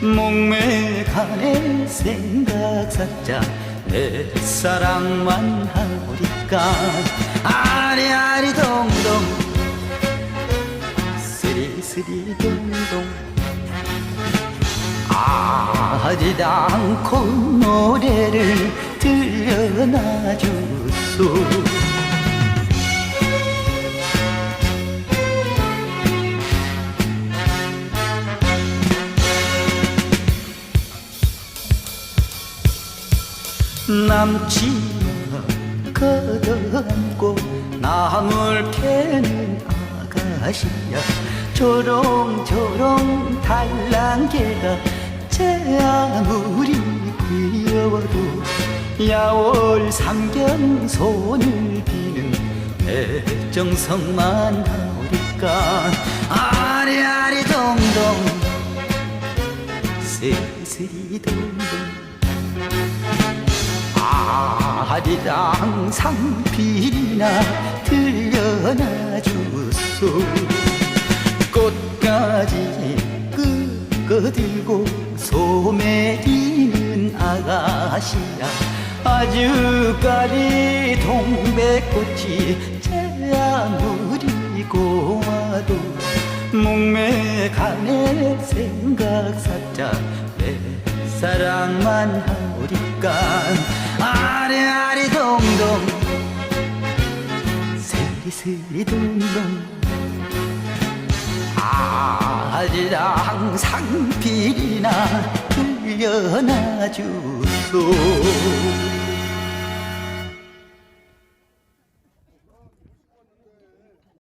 목매 가네 생각 살짝 내 사랑만 하오리까? 아리아리 동동 스리스리 동동. 아지도 않고 노래를 들려놔 주소 남친아 걷어안고 나물 캐는 아가씨야 조롱조롱 달랑개가 제 아무리 귀여워도 야월 상견 손을 비는 애정성만 하오니까 아리아리 동동 스리스리 동동 아리랑 상필이나 들려놔 주소. 꽃가지 끄거들고 소매리는 아가씨야. 아주까리 동백꽃이 제 아무리 고와도. 목매가네 생각 살짝 내 사랑만 하 동동 아리랑 상필이나 들려놔 주소